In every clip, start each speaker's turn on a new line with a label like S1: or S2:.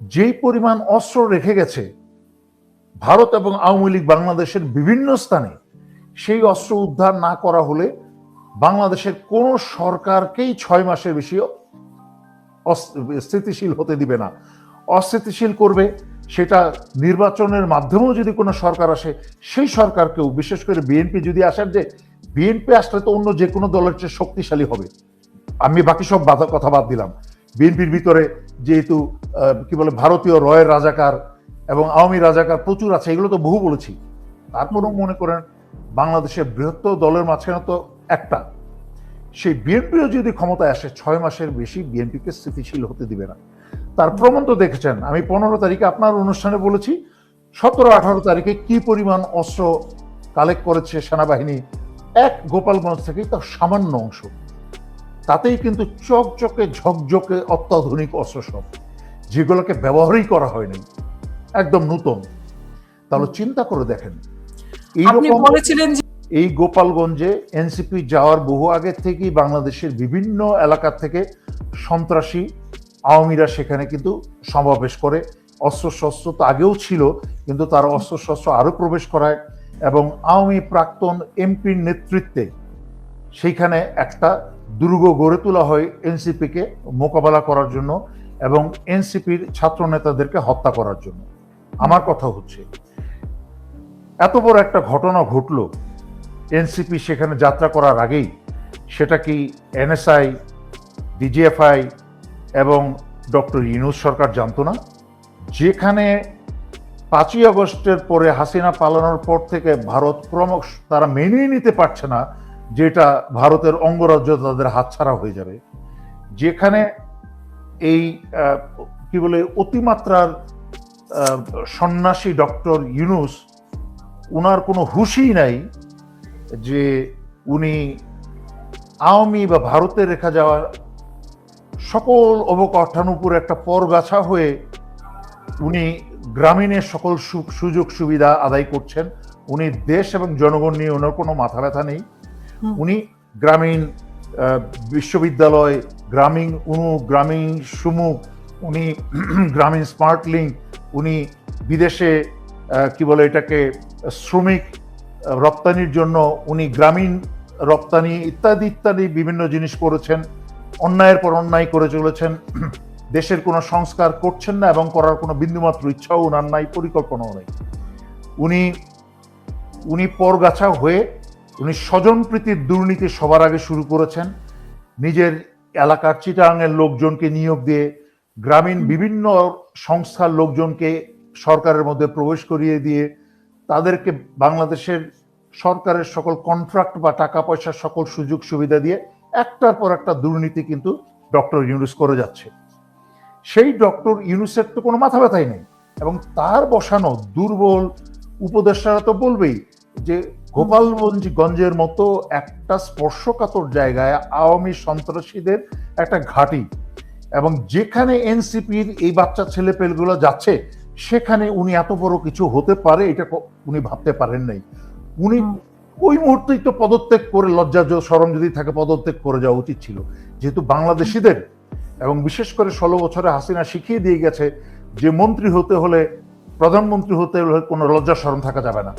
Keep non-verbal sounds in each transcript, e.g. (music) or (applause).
S1: যেই পরিমাণ অস্ত্র রেখে গেছে, ভারত এবং আওয়ামী লীগ বাংলাদেশের বিভিন্ন স্থানে সেই অস্ত্র উদ্ধার না করা হলে বাংলাদেশের কোন সরকারকেই ছয় মাসের বেশি স্থিতিশীল হতে দিবে না। অস্থিতিশীল করবে, সেটা নির্বাচনের মাধ্যমেও যদি কোনো সরকার আসে, সেই সরকারকেও, বিশেষ করে বিএনপি যদি আসেন যে, বিএনপি আসলে তো অন্য যে কোনো দলের চেয়ে শক্তিশালী হবে। আমি বাকি সব বাধা, কথা বাদ দিলাম। বিএনপির ভিতরে যেহেতু কি বলে, ভারতীয় রয়ের রাজাকার এবং আওয়ামী রাজাকার প্রচুর আছে, এগুলো তো বহু বলেছি। তারপরেও মনে করেন বাংলাদেশের বৃহত্তর দলের মাঝখানে তো একটা। সেই বিএনপিও যদি ক্ষমতায় আসে, ছয় মাসের বেশি বিএনপিকে স্থিতিশীল হতে দিবে না। তার প্রমাণ তো দেখেছেন, আমি পনেরো তারিখে আপনার অনুষ্ঠানে বলেছি, সতেরো আঠারো তারিখে কি পরিমাণ অস্ত্র কালেক্ট করেছে সেনাবাহিনী, এক গোপালগঞ্জ থেকে তার সামান্য অংশ। তাতেই কিন্তু চকচকে ঝকঝকে অত্যাধুনিক অস্ত্র সব যেগুলোকে ব্যবহারই করা হয়নি একদম নতুন। তাহলে চিন্তা করে দেখেন এইরকম
S2: বলেছিলেন
S1: এই গোপালগঞ্জে এনসিপি যাওয়ার বহু আগে থেকেই বাংলাদেশের বিভিন্ন এলাকা থেকে সন্ত্রাসী আওয়ামীরা সেখানে কিন্তু সমাবেশ করে। অস্ত্রশস্ত্র তো আগেও ছিল কিন্তু তারা অস্ত্রশস্ত্র আরও প্রবেশ করায় এবং আওয়ামী প্রাক্তন এমপির নেতৃত্বে সেইখানে একটা দুর্গ গড়ে তোলা হয় এনসিপিকে মোকাবেলা করার জন্য এবং এনসিপির ছাত্র নেতাদেরকে হত্যা করার জন্য। আমার কথা হচ্ছে, এত বড় একটা ঘটনা ঘটলো, এনসিপি সেখানে যাত্রা করার আগেই, সেটা কি এনএসআই, ডিজিএফআই এবং ডক্টর ইনুজ সরকার জানতো না? যেখানে পাঁচই আগস্টের পরে হাসিনা পালানোর পর থেকে ভারত ক্রমশ তারা মেনেই নিতে পারছে না যেটা ভারতের অঙ্গরাজ্য তাদের হাতছাড়া হয়ে যাবে যেখানে এই কি বলে, অতিমাত্রার সন্ন্যাসী ডক্টর ইউনুস, উনার কোনো হুশই নাই যে উনি আওয়ামী বা ভারতে রেখা যাওয়া সকল অবকাঠামোর উপর একটা পরগাছা হয়ে উনি গ্রামীণের সকল সুযোগ, সুবিধা আদায় করছেন উনি দেশ এবং জনগণ নিয়ে ওনার কোনো মাথা ব্যথা নেই। উনি গ্রামীণ বিশ্ববিদ্যালয়, গ্রামীণ, উনু, গ্রামীণ সুমুখ উনি (clears throat) গ্রামীণ স্মার্ট লিঙ্ক, উনি বিদেশে কি বলে এটাকে, শ্রমিক রপ্তানির জন্য উনি গ্রামীণ রপ্তানি ইত্যাদি ইত্যাদি বিভিন্ন জিনিস করেছেন, অন্যায়ের পর অন্যায় করে চলেছেন, (clears throat) দেশের কোনো সংস্কার করছেন না এবং করার কোনো বিন্দুমাত্র ইচ্ছাও ওনার নাই, পরিকল্পনাও নেই। উনি উনি পরগাছা হয়ে উনি স্বজনপ্রীতির দুর্নীতি সবার আগে শুরু করেছেন। নিজের এলাকার চিটাঙের লোকজনকে নিয়োগ দিয়ে গ্রামীণ বিভিন্ন সংস্থার লোকজনকে সরকারের মধ্যে প্রবেশ করিয়ে দিয়ে তাদেরকে বাংলাদেশের সরকারের সকল কন্ট্রাক্ট বা টাকা পয়সার সকল সুযোগ সুবিধা দিয়ে একটার পর একটা দুর্নীতি কিন্তু ডক্টর ইউনুস করে যাচ্ছে। সেই ডক্টর ইউনুসের তো কোনো মাথা ব্যথাই নেই এবং তার বসানো দুর্বল উপদেষ্টারা তো বলবেই যে গোপালগঞ্জ গঞ্জের মতো একটা স্পর্শকাতর জায়গায় আওয়ামী সন্ত্রাসীদের একটা ঘাঁটি এবং যেখানে এনসিপির এই বাচ্চা ছেলে পেলগুলো যাচ্ছে সেখানে উনি এত বড় কিছু হতে পারে এটা উনি ভাবতে পারেন নাই। উনি ওই মুহূর্তেই তো পদত্যাগ করে লজ্জা শরম যদি থাকে পদত্যাগ করে যাওয়া উচিত ছিল। যেহেতু বাংলাদেশিদের এবং বিশেষ করে ষোলো বছরে হাসিনা শিখিয়ে দিয়ে গেছে যে মন্ত্রী হতে হলে প্রধানমন্ত্রী হতে হলে কোনো লজ্জা শরম থাকা যাবে না।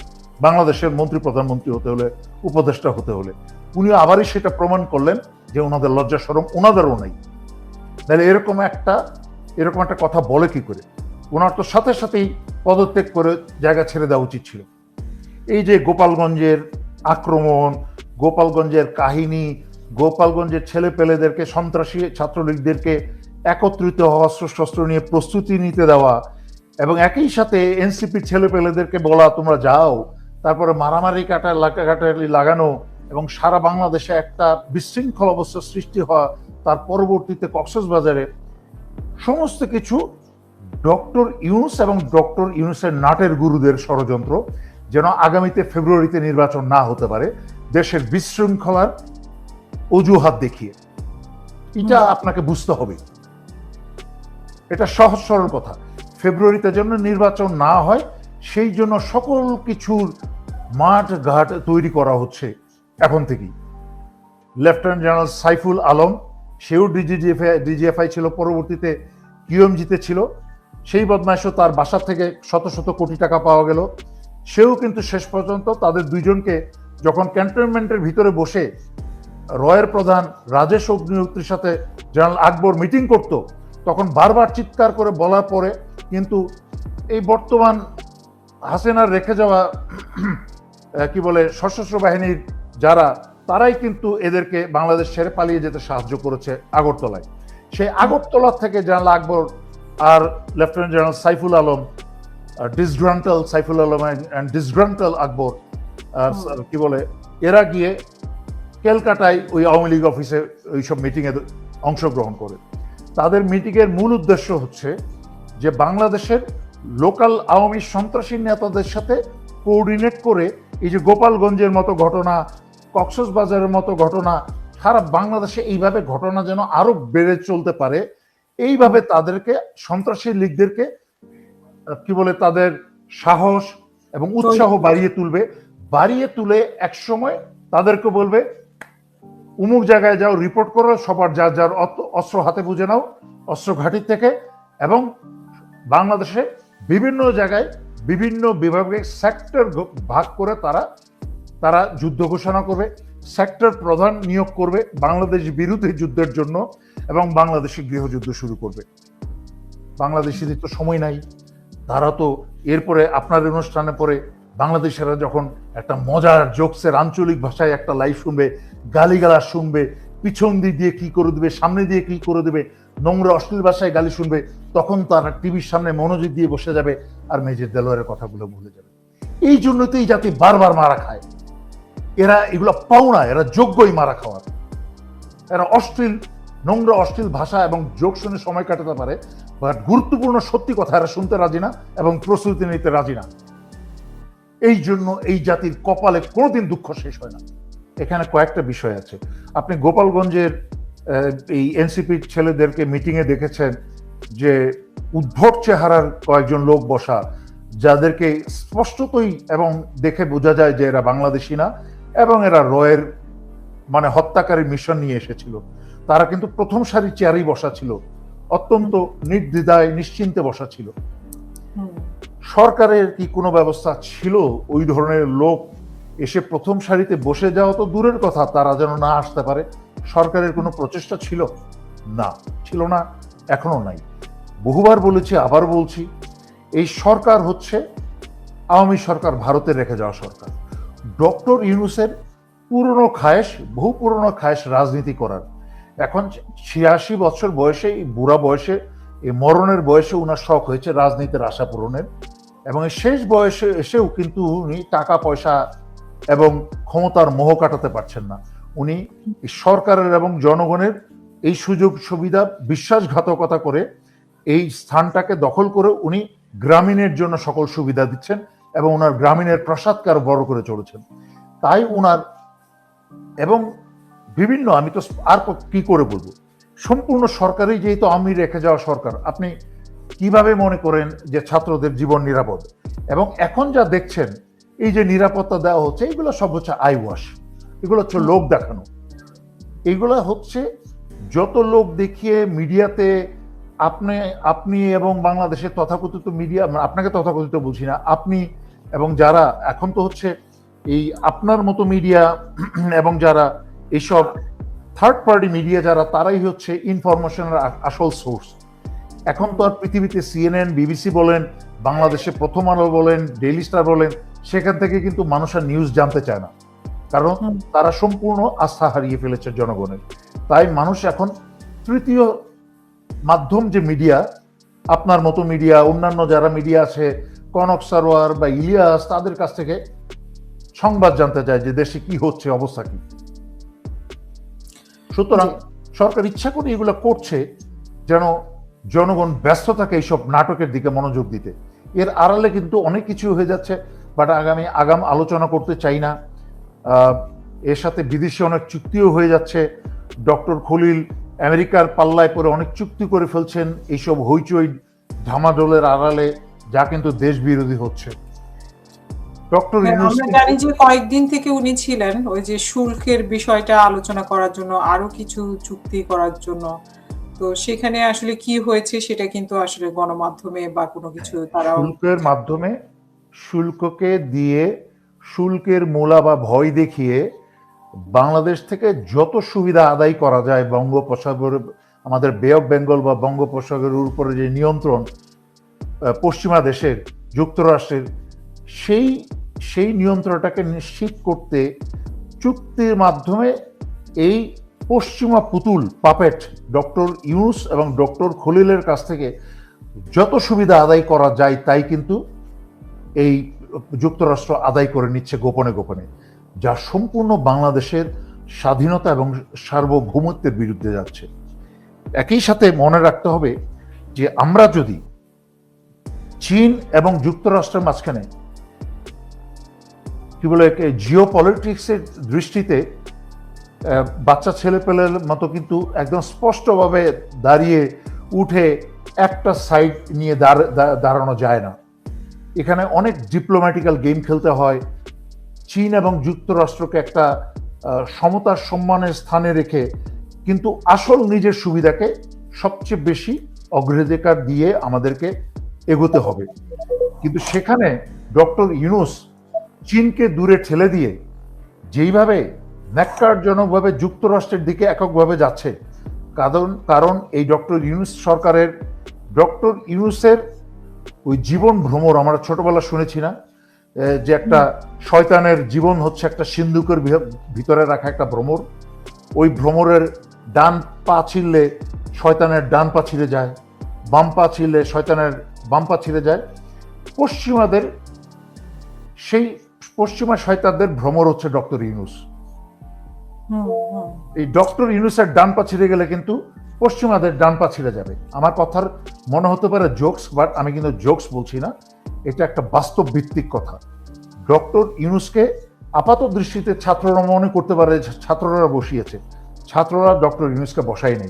S1: বাংলাদেশের মন্ত্রী, প্রধানমন্ত্রী হতে হলে, উপদেষ্টা হতে হলে। উনি আবারই সেটা প্রমাণ করলেন যে ওনাদের লজ্জা শরম ওনাদেরও নেই। তাহলে এরকম একটা এরকম একটা কথা বলে কি করে? ওনার তো সাথে সাথেই পদত্যাগ করে জায়গা ছেড়ে দেওয়া উচিত ছিল। এই যে গোপালগঞ্জের আক্রমণ, গোপালগঞ্জের কাহিনী, গোপালগঞ্জের ছেলে পেলেদেরকে সন্ত্রাসী ছাত্রলীগদেরকে একত্রিত হওয়া অস্ত্রশস্ত্র নিয়ে প্রস্তুতি নিতে দেওয়া, এবং একই সাথে এনসিপির ছেলে পেলেদেরকে বলা, তোমরা যাও তারপরে মারামারি কাটা কাটালি লাগানো এবং সারা বাংলাদেশে একটা বিশৃঙ্খল অবস্থা সৃষ্টি হওয়া তার পরবর্তীতে কক্সবাজারে সমস্ত কিছু ডক্টর ইউনুস এবং ডক্টর ইউনুসের নাটের গুরুদের ষড়যন্ত্র যেন আগামীতে ফেব্রুয়ারিতে নির্বাচন না হতে পারে দেশের বিশৃঙ্খলার অজুহাত দেখিয়ে। এটা আপনাকে বুঝতে হবে। এটা সহজ সরল কথা। ফেব্রুয়ারিতে যেন নির্বাচন না হয় সেই জন্য সকল কিছুর মাঠ ঘাট তৈরি করা হচ্ছে এখন থেকেই। লেফটেন্যান্ট জেনারেল সাইফুল আলম, সেও ডিজিএফআই ডিজিএফআই ছিল, পরবর্তীতে কিউএমজিতে ছিল। সেই বদমাইশও তার বাসা থেকে শত শত কোটি টাকা পাওয়া গেল। সেও কিন্তু শেষ পর্যন্ত তাদের দুইজনকে যখন ক্যান্টনমেন্টের ভিতরে বসে রয়ের প্রধান রাজেশ অগ্নিহোত্রীর সাথে জেনারেল আকবর মিটিং করত, তখন বারবার চিৎকার করে বলার পরে কিন্তু এই বর্তমান হাসিনার রেখে যাওয়া কি বলে, সশস্ত্র বাহিনীর যারা, তারাই কিন্তু এদেরকে বাংলাদেশ ছেড়ে পালিয়ে যেতে সাহায্য করেছে আগরতলায়। সেই আগরতলা থেকে general Akbar R lieutenant general Saiful Alam disgruntled Saiful Alam and disgruntled Akbar কি বলে, এরা গিয়ে ক্যালকাটায় ওই আওয়ামী লীগ অফিসে ওইসব মিটিংয়ে অংশগ্রহণ করে। তাদের মিটিংয়ের মূল উদ্দেশ্য হচ্ছে যে বাংলাদেশের লোকাল আওয়ামী সন্ত্রাসী নেতাদের সাথে কোঅর্ডিনেট করে এই যে গোপালগঞ্জের মতো ঘটনা, কক্সবাজারের মতো ঘটনা, সারা বাংলাদেশে এইভাবে ঘটনা যেন আরও বেড়ে চলতে পারে, এইভাবে তাদেরকে, সন্ত্রাসী লীগদেরকে, কি বলে তাদের সাহস এবং উৎসাহ বাড়িয়ে তুলবে, বাড়িয়ে তুলে এক সময় তাদেরকে বলবে, উমুক জায়গায় যাও রিপোর্ট করো, সবার যার যার অস্ত্র হাতে বুঝে নাও, অস্ত্র ঘাঁটির থেকে, এবং বাংলাদেশে বিভিন্ন জায়গায় বিভিন্ন বিভাগে সেক্টর ভাগ করে তারা তারা যুদ্ধ ঘোষণা করবে সেক্টর প্রধান নিয়োগ করবে বাংলাদেশ বিরোধী যুদ্ধের জন্য এবং বাংলাদেশে গৃহযুদ্ধ শুরু করবে। বাংলাদেশিদের তো সময় নাই। তারা তো এরপরে আপনার অনুষ্ঠানে পরে বাংলাদেশেরা যখন একটা মজার জোকসের আঞ্চলিক ভাষায় একটা লাইভ শুনবে গালিগালা শুনবে, পিছন দিক দিয়ে কি করে দেবে, সামনে দিয়ে কি করে দেবে নোংরা, অশ্লীল ভাষায় গালি শুনবে, তখন তারা টিভির সামনে মনোযোগ দিয়ে বসে যাবে আর মেজর দেলোয়ারের কথাগুলো ভুলে যাবে। এই জন্য তো এই জাতি বারবার মারা খায়। এরা এগুলো পাওনা, এরা যোগ্যই মারা খাওয়ার। এরা অশ্লীল, নোংরা, অশ্লীল ভাষা এবং যোগ শুনে সময় কাটাতে পারে, বাট গুরুত্বপূর্ণ সত্যি কথা, এরা শুনতে রাজি না এবং প্রস্তুতি নিতে রাজি না। এই জন্য এই জাতির কপালে কোনোদিন দুঃখ শেষ হয় না। এখানে কয়েকটা বিষয় আছে। আপনি গোপালগঞ্জের এই এনসিপির ছেলেদেরকে মিটিংয়ে দেখেছেন যে উদ্ভট চেহারার কয়েকজন লোক বসা যাদেরকে স্পষ্টতই এবং দেখে বোঝা যায় যে এরা বাংলাদেশি না এবং এরা রয়ের মানে হত্যাকারী মিশন নিয়ে এসেছিল। তারা কিন্তু প্রথম সারি চেয়ারেই বসা ছিল অত্যন্ত নির্দ্বিধায় নিশ্চিন্তে বসা ছিল। সরকারের কি কোনো ব্যবস্থা ছিল? ওই ধরনের লোক এসে প্রথম সারিতে বসে যাওয়া তো দূরের কথা তারা যেন না আসতে পারে। সরকারের কোনো প্রচেষ্টা ছিল? না ছিল না, এখনও নাই। বহুবার বলেছি, আবার বলছি, এই সরকার হচ্ছে আওয়ামী সরকার ভারতে রেখে যাওয়া সরকার। ডক্টর ইউনুসের পুরনো খায়েশ, বহু পুরনো খায়েশ রাজনীতি করার। এখন ছিয়াশি বছর বয়সে, এই বুড়া বয়সে, এই মরণের বয়সে উনার শখ হয়েছে রাজনীতির আশা পূরণের। এবং শেষ বয়সে এসেও কিন্তু উনি টাকা, পয়সা এবং ক্ষমতার মোহ কাটাতে পারছেন না। উনি সরকারের এবং জনগণের এই সুযোগ সুবিধা বিশ্বাসঘাতকতা করে এই স্থানটাকে দখল করে উনি গ্রামীণের জন্য সকল সুবিধা দিচ্ছেন এবং ওনার গ্রামীণের প্রাসাদকে আরও বড় করে চলেছেন। তাই ওনার এবং বিভিন্ন, আমি তো আর ক- করে বলব? সম্পূর্ণ সরকারই যেহেতু আমি রেখে যাওয়া সরকার, আপনি কীভাবে মনে করেন যে ছাত্রদের জীবন নিরাপদ? এবং এখন যা দেখছেন, এই যে নিরাপত্তা দেওয়া হচ্ছে এগুলো সব হচ্ছে আই ওয়াশ। এগুলো হচ্ছে লোক দেখানো। এগুলো হচ্ছে যত লোক দেখিয়ে মিডিয়াতে আপনি আপনি এবং বাংলাদেশের তথাকথিত মিডিয়া আপনাকে তথাকথিত বলছি না, আপনি এবং যারা, এখন তো হচ্ছে এই আপনার মতো মিডিয়া (clears throat) এবং যারা এইসব থার্ড পার্টি মিডিয়া, যারা তারাই হচ্ছে ইনফরমেশনের আসল সোর্স এখন তো আর পৃথিবীতে সিএনএন বিবিসি বলেন, বাংলাদেশে প্রথম আলো বলেন ডেইলি স্টার বলেন, সেখান থেকে কিন্তু মানুষ আর নিউজ জানতে চায় না। কারণ তারা সম্পূর্ণ আস্থা হারিয়ে ফেলেছে জনগণের। তাই মানুষ এখন তৃতীয় মাধ্যম যে মিডিয়া আপনার মতো মিডিয়া অন্যান্য যারা মিডিয়া আছে কনক সারোয়ার বা ইলিয়াস তাদের কাছ থেকে সংবাদ জানতে চায় যে দেশে কি হচ্ছে অবস্থা কি। সুতরাং সরকার ইচ্ছা করে এগুলো করছে যেন জনগণ ব্যস্ত থাকে এইসব নাটকের দিকে মনোযোগ দিতে। এর আড়ালে কিন্তু অনেক কিছু হয়ে যাচ্ছে বাট আগামী আগাম আলোচনা করতে চাই না। এর সাথে বিদেশি অনেক চুক্তিও হয়ে যাচ্ছে। ডক্টর খলিল আমেরিকার পাল্লায় পরে অনেক চুক্তি করে ফেলছেন এইসব হইচই ধামাডোলের আড়ালে যা কিন্তু দেশ বিরোধী হচ্ছে। ডক্টর
S2: হ্যাঁ, আমরা জানি যে কয়েকদিন থেকে উনি ছিলেন ওই যে শুল্কের বিষয়টা আলোচনা করার জন্য আরও কিছু চুক্তি করার জন্য। তো সেখানে আসলে কি হয়েছে সেটা কিন্তু আসলে গণমাধ্যমে বা কোনো কিছু তারাও
S1: শুল্কের মাধ্যমে শুল্ককে দিয়ে শুল্কের মোলা বা ভয় দেখিয়ে বাংলাদেশ থেকে যত সুবিধা আদায় করা যায় বঙ্গোপসাগর, আমাদের বে অফ বেঙ্গল বা বঙ্গোপসাগরের উপরে যে নিয়ন্ত্রণ পশ্চিমা দেশের, যুক্তরাষ্ট্রের, সেই সেই নিয়ন্ত্রণটাকে নিশ্চিত করতে চুক্তির মাধ্যমে এই পশ্চিমা পুতুল, পাপেট, ডক্টর ইউনুস এবং ডক্টর খলিলের কাছ থেকে যত সুবিধা আদায় করা যায় তাই কিন্তু এই যুক্তরাষ্ট্র আদায় করে নিচ্ছে গোপনে গোপনে, যা সম্পূর্ণ বাংলাদেশের স্বাধীনতা এবং সার্বভৌমত্বের বিরুদ্ধে যাচ্ছে। একই সাথে মনে রাখতে হবে যে আমরা যদি চীন এবং যুক্তরাষ্ট্রের মাঝখানে কি বলে জিও পলিটিক্সের দৃষ্টিতে বাচ্চা ছেলে পেলের মতো কিন্তু একদম স্পষ্টভাবে দাঁড়িয়ে উঠে একটা সাইড নিয়ে দাঁড়- দাঁড়ানো যায় না। এখানে অনেক ডিপ্লোম্যাটিক্যাল গেম খেলতে হয়। চীন এবং যুক্তরাষ্ট্রকে একটা সমতার সম্মানের স্থানে রেখে কিন্তু আসল নিজের সুবিধাকে সবচেয়ে বেশি অগ্রাধিকার দিয়ে আমাদেরকে এগোতে হবে। কিন্তু সেখানে ডক্টর ইউনুস চীনকে দূরে ঠেলে দিয়ে যেইভাবে ন্যাক্কারজনকভাবে যুক্তরাষ্ট্রের দিকে এককভাবে যাচ্ছে, কারণ কারণ এই ডক্টর ইউনুস সরকারের, ডক্টর ইউনুসের ওই জীবন ভ্রমর আমরা ছোটবেলা শুনেছি না যে একটা শয়তানের জীবন হচ্ছে একটা সিন্ধুকের ভিতরে রাখা একটা ভ্রমর। ওই ভ্রমরের ডান পা ছিঁড়লে শয়তানের ডান পা ছিঁড়ে যায় বাম পা ছিঁড়লে শয়তানের বাম পা ছিঁড়ে যায়। পশ্চিমাদের সেই পশ্চিমা শয়তানদের ভ্রমর হচ্ছে ডক্টর ইউনুস। এই ডক্টর ইউনুসের ডান পা ছিঁড়ে গেলে কিন্তু পশ্চিমাদের ডান পা ছিঁড়ে যাবে। আমার কথার মনে হতে পারে জোকস বাট আমি কিন্তু জোকস বলছি না। এটা একটা বাস্তব ভিত্তিক কথা। ডক্টর ইউনুসকে আপাত দৃষ্টিতে ছাত্ররা মনে করতে পারে ছাত্ররা বসিয়েছে। ছাত্ররা ডক্টর ইউনুসকে বসাই নেই।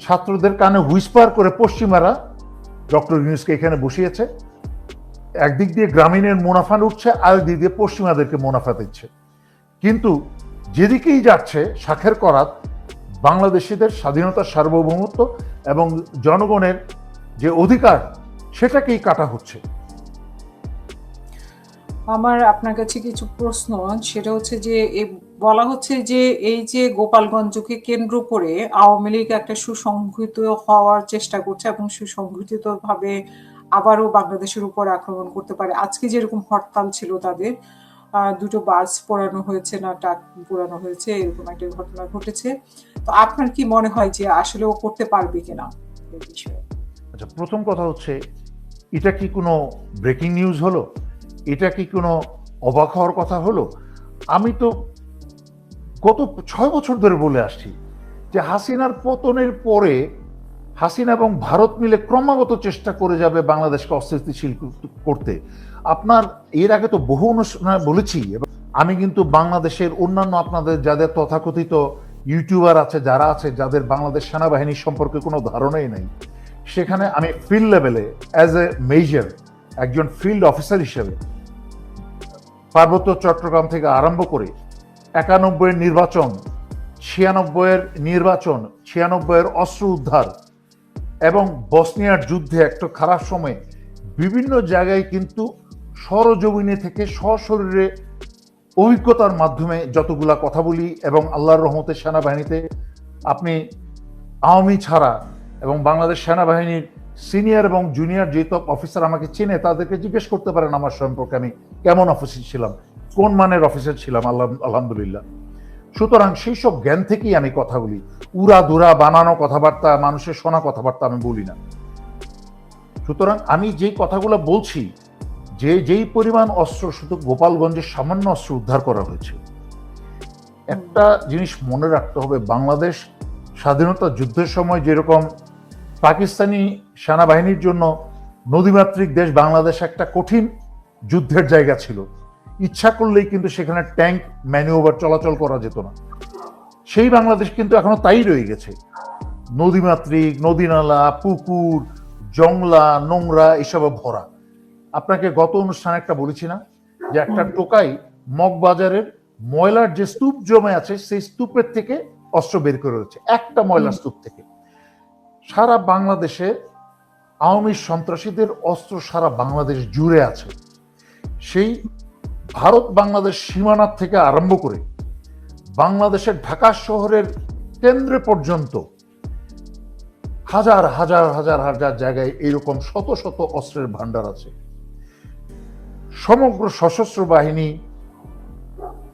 S1: ছাত্রদের কানে হুইসপার করে পশ্চিমারা ডক্টর ইউনুসকে এখানে বসিয়েছে। একদিক দিয়ে গ্রামীণের মুনাফা উঠছে আর দিক দিয়ে পশ্চিমাদেরকে মুনাফা দিচ্ছে। কিন্তু যেদিকেই যাচ্ছে, শাখের করাত বাংলাদেশিদের স্বাধীনতার সার্বভৌমত্ব এবং জনগণের যে অধিকার, সেটাকেই কাটা হচ্ছে।
S2: আমার আপনার কাছে কিছু প্রশ্ন, সেটা হচ্ছে যে বলা হচ্ছে যে, এই যে গোপালগঞ্জকে কেন্দ্র করে আওয়ামী লীগ একটা সুসংহত হওয়ার চেষ্টা করছে এবং সুসংগঠিত ভাবে আবারও বাংলাদেশের উপর আক্রমণ করতে পারে। আজকে যেরকম হরতাল ছিল তাদের দুটো বাস পোড়ানো হয়েছে, না ট্রাক পোড়ানো হয়েছে, এরকম একটা ঘটনা ঘটেছে। তো আপনার কি মনে হয় যে আসলে ও করতে পারবে কিনা
S1: আচ্ছা প্রথম কথা হচ্ছে, এটা কি কোনো ব্রেকিং নিউজ হলো? এটা কি কোনো অবাক হওয়ার কথা হলো? আমি তো গত ছয় বছর ধরে বলে আসছি যে হাসিনার পতনের পরে হাসিনা এবং ভারত মিলে ক্রমাগত চেষ্টা করে যাবে বাংলাদেশকে অস্থিতিশীল করতে। আপনার, এর আগে তো বহু অনুষ্ঠানে বলেছি আমি কিন্তু বাংলাদেশের অন্যান্য আপনাদের যাদের তথাকথিত ইউটিউবার আছে, যারা আছে, যাদের বাংলাদেশ সেনাবাহিনী সম্পর্কে কোনো ধারণাই নেই, সেখানে আমি ফিল্ড লেভেলে অ্যাজ এ মেজর একজন ফিল্ড অফিসার হিসেবে, পার্বত্য চট্টগ্রাম থেকে আরম্ভ করে, একানব্বইয়ের নির্বাচন, ছিয়ানব্বইয়ের নির্বাচন, ছিয়ানব্বইয়ের অস্ত্র উদ্ধার এবং বসনিয়ার যুদ্ধে একটা খারাপ সময়ে বিভিন্ন জায়গায় কিন্তু সরজমিনে থেকে সশরীরে অভিজ্ঞতার মাধ্যমে যতগুলা কথা বলি এবং আল্লাহর রহমতের সেনাবাহিনীতে আপনি আওয়ামী ছাড়া এবং বাংলাদেশ সেনাবাহিনীর সিনিয়র এবং জুনিয়র যে অফিসার আমাকে চেনে, তাদেরকে জিজ্ঞেস করতে পারেন আমার সম্পর্কে আমি কেমন অফিসার ছিলাম, কোন মানের অফিসার ছিলাম আল্লাহ আলহামদুলিল্লাহ। সুতরাং সেই সব জ্ঞান থেকেই আমি কথা বলি। উড়া দুরা বানানো কথাবার্তা, মানুষের শোনা কথাবার্তা আমি বলি না। সুতরাং আমি যেই কথাগুলো বলছি, যে যেই পরিমাণ অস্ত্র শুধু গোপালগঞ্জের সামান্য অস্ত্র উদ্ধার করা হয়েছে, একটা জিনিস মনে রাখতে হবে, বাংলাদেশ স্বাধীনতা যুদ্ধের সময় যেরকম পাকিস্তানি সেনাবাহিনীর জন্য নদীমাতৃক দেশ বাংলাদেশ একটা কঠিন যুদ্ধের জায়গা ছিল। ইচ্ছা করলেই কিন্তু সেখানে ট্যাঙ্ক ম্যানুওভার চলাচল করা যেত না। সেই বাংলাদেশ কিন্তু এখনও তাই রয়ে গেছে। নদীমাতৃক, নদীনালা, পুকুর, জংলা, নোংরা, এসবে ভরা। আপনাকে গত অনুষ্ঠানে একটা বলেছি না যে একটা টোকাই মগবাজারের ময়লার যে স্তূপ জমে আছে, সেই স্তূপের থেকে অস্ত্র বের করে রয়েছে, একটা ময়লার স্তূপ থেকে। সারা বাংলাদেশে আওয়ামী সন্ত্রাসীদের অস্ত্র সারা বাংলাদেশ জুড়ে আছে। সেই ভারত বাংলাদেশ সীমানার থেকে আরম্ভ করে বাংলাদেশের ঢাকা শহরের কেন্দ্রে পর্যন্ত হাজার হাজার হাজার হাজার জায়গায় এরকম শত শত অস্ত্রের ভান্ডার আছে। সমগ্র সশস্ত্র বাহিনী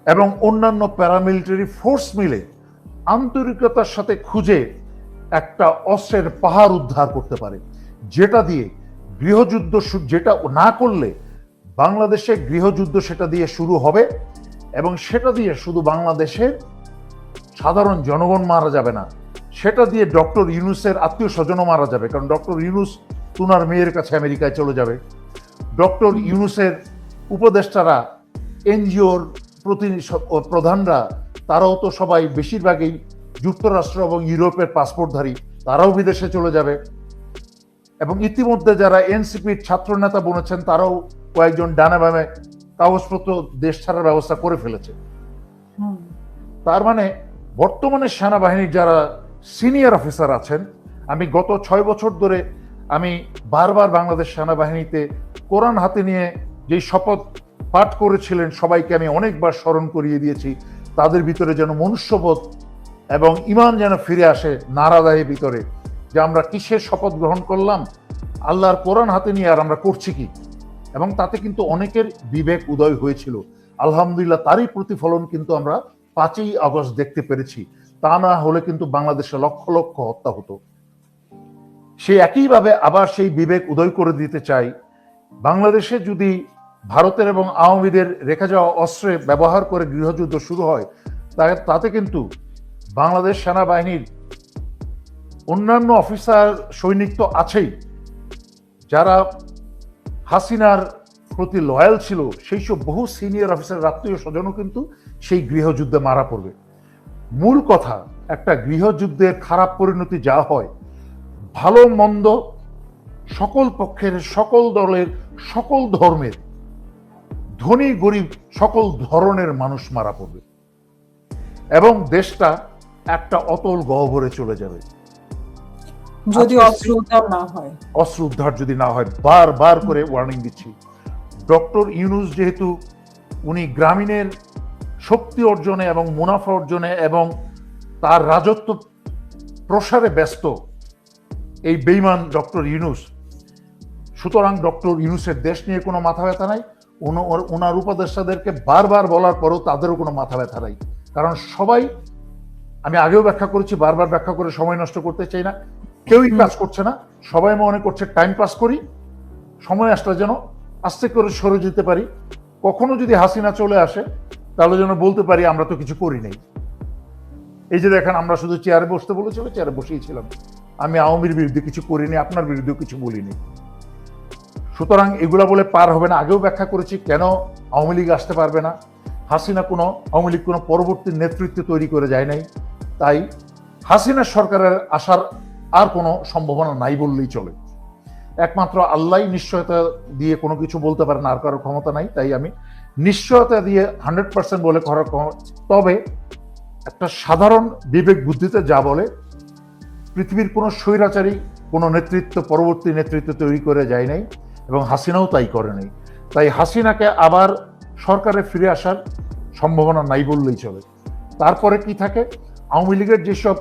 S1: এবং অন্যান্য প্যারামিলিটারি ফোর্স মিলে আন্তরিকতার সাথে খুঁজে একটা অস্ত্রের পাহাড় উদ্ধার করতে পারে, যেটা দিয়ে গৃহযুদ্ধ যেটা না করলে বাংলাদেশে গৃহযুদ্ধ সেটা দিয়ে শুরু হবে এবং সেটা দিয়ে শুধু বাংলাদেশের সাধারণ জনগণ মারা যাবে না, সেটা দিয়ে ডক্টর ইউনুসের আত্মীয় স্বজনও মারা যাবে। কারণ ডক্টর ইউনুস তুনার মেয়ের কাছে আমেরিকায় চলে যাবে। ডক্টর ইউনুসের উপদেষ্টারা, এনজিওর প্রতিনিধি প্রধানরা, তারাও তো সবাই বেশিরভাগই যুক্তরাষ্ট্র এবং ইউরোপের পাসপোর্টধারী, তারাও বিদেশে চলে যাবে। এবং ইতিমধ্যে যারা এনসিপির ছাত্র নেতা বনেছেন, তারাও কয়েকজন ডানা বামে কাগজপত্র দেশ ছাড়ার ব্যবস্থা করে ফেলেছে। তার মানে বর্তমানে সেনাবাহিনীর যারা সিনিয়র অফিসার আছেন আমি গত ছয় বছর ধরে আমি বারবার বাংলাদেশ সেনাবাহিনীতে কোরআন হাতে নিয়ে যেই শপথ পাঠ করেছিলেন সবাইকে আমি অনেকবার স্মরণ করিয়ে দিয়েছি। তাদের ভিতরে যেন মনুষ্যবোধ এবং ইমান যেন ফিরে আসে নারাদাহের ভিতরে যে আমরা কিসের শপথ গ্রহণ করলাম? আল্লাহর কোরআন হাতে নিয়ে আর আমরা করছি কি? এবং তাতে কিন্তু অনেকের বিবেক উদয় হয়েছিল। আলহামদুলিল্লাহ তারই প্রতিফলন কিন্তু আমরা পাঁচই আগস্ট দেখতে পেরেছি। তা না হলে কিন্তু বাংলাদেশে লক্ষ লক্ষ হত্যা হতো। সে একইভাবে আবার সেই বিবেক উদয় করে দিতে চাই। বাংলাদেশে যদি ভারতের এবং আওয়ামীদের রেখে যাওয়া অস্ত্রে ব্যবহার করে গৃহযুদ্ধ শুরু হয় তাতে কিন্তু বাংলাদেশ সেনাবাহিনীর অন্যান্য অফিসার, সৈনিক তো আছেই। যারা হাসিনার প্রতি লয়াল ছিল সেই সব বহু সিনিয়র অফিসার আত্মীয় স্বজনও কিন্তু সেই গৃহযুদ্ধে মারা পড়বে। মূল কথা, একটা গৃহযুদ্ধের খারাপ পরিণতি যা হয়, ভালো, মন্দ, সকল পক্ষের, সকল দলের, সকল ধর্মের, ধনী, গরিব, সকল ধরনের মানুষ মারা পড়বে। এবং দেশটা একটা অতল গহ্বরে চলে যাবে।
S2: যদি অস্ত্র উদ্ধার না হয়।
S1: অস্ত্র উদ্ধার যদি না হয় বারবার করে ওয়ার্নিং দিচ্ছি। ডক্টর ইউনুস যেহেতু উনি গ্রামীণের শক্তি অর্জনে এবং মুনাফা অর্জনে এবং তার রাজত্ব প্রসারে ব্যস্ত এই বেইমান ডক্টর ইউনুস সুতরাং ডক্টর ইউনুসের দেশ নিয়ে কোনো মাথা ব্যথা নাই। ওনার উপদেষ্টাদেরকে বারবার বলার পরও তাদেরও কোনো মাথা ব্যথা নাই। কারণ সবাই আমি আগেও ব্যাখ্যা করেছি বারবার ব্যাখ্যা করে সময় নষ্ট করতে চাই না। কেউই কাজ করছে না। সবাই মনে করছে টাইম পাস করি সময় আসলে যেন আস্তে করে সরে যেতে পারি। কখনো যদি হাসিনা চলে আসে তাহলে যেন বলতে পারি আমরা তো কিছু করি নাই। এই যে দেখেন আমরা শুধু চেয়ারে বসতে বলেছিল চেয়ারে বসেইছিলাম আমি আওয়ামীর বিরুদ্ধে কিছু করিনি আপনার বিরুদ্ধেও কিছু বলিনি। সুতরাং এগুলা বলে পার হবে না। আগেও ব্যাখ্যা করেছি কেন আওয়ামী লীগ আসতে পারবে না? হাসিনা কোনো আওয়ামী লীগ কোনো পরবর্তী নেতৃত্ব তৈরি করে যায় নাই। তাই হাসিনা সরকারের আসার আর কোনো সম্ভাবনা নাই বললেই চলে। একমাত্র আল্লাহ নিশ্চয়তা দিয়ে কোনো কিছু বলতে পারে না আর কারোর ক্ষমতা নাই, তাই আমি নিশ্চয়তা দিয়ে হান্ড্রেড পার্সেন্ট বলে করার তবে একটা সাধারণ বিবেক বুদ্ধিতে যা বলে, পৃথিবীর কোনো স্বৈরাচারী, কোনো নেতৃত্ব, পরবর্তী নেতৃত্ব তৈরি করে যায় নাই এবং হাসিনাও তাই করে নাই। তাই হাসিনাকে আবার সরকারে ফিরে আসার সম্ভাবনা নাই বললেই চলে। তারপরে কি থাকে? আওয়ামী লীগের যেসব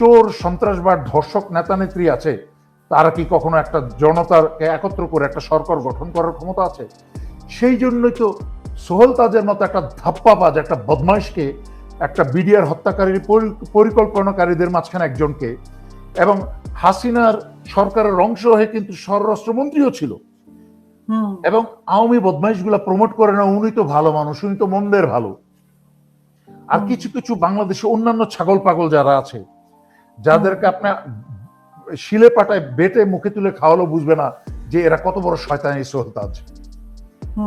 S1: চোর সন্ত্রাসবাদ ধর্ষক নেতা নেত্রী আছে। তারা কি কখনো একটা জনতাকে একত্র করে একটা সরকার গঠন করার ক্ষমতা আছে? সেই জন্যই তো সোহল তাজের মতো একটা ধাপ্পাবাজ একটা বদমাইশকে একটা বিডিআর হত্যাকারীর পরি- পরিকল্পনাকারীদের মাঝখানে একজনকে এবং হাসিনার সরকারের অংশ হয়ে কিন্তু স্বরাষ্ট্রমন্ত্রীও ছিল। এবং আওয়ামী বদমাইশগুলা প্রমোট করে না উনি তো ভালো মানুষ উনি তো মন্দের ভালো। আর কিছু কিছু বাংলাদেশে অন্যান্য ছাগল পাগল যারা আছে যাদেরকে আপনার শিলে পাটায় বেটে মুখে তুলে খাওয়ালো বুঝবে না যে এরা কত বড় শয়তান এই সোহেল তাজ।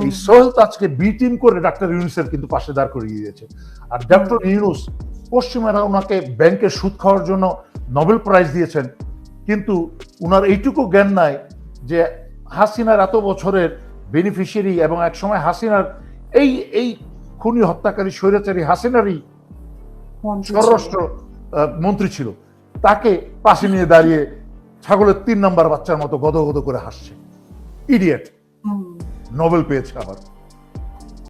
S1: এই সোহেল তাজকে বি টিম করে ডাক্তার ইউনুসের কিন্তু পাশে দাঁড় করিয়ে দিয়েছে। আর ডক্টর ইউনুস পশ্চিমারা ওনাকে ব্যাংকে সুদ খাওয়ার জন্য নোবেল প্রাইজ দিয়েছেন। কিন্তু উনার এইটুকু জ্ঞান নাই যে হাসিনার এত বছরের বেনিফিশিয়ারি এবং একসময় হাসিনার এই এই খুনি হত্যাকারী স্বৈরাচারী হাসিনারই স্বরাষ্ট্র মন্ত্রী ছিল। তাকে পাশে নিয়ে দাঁড়িয়ে ছাগলের তিন নাম্বার বাচ্চার মতো গদগদ করে হাসছে। ইডিয়েট নোবেল পেয়েছে আবার।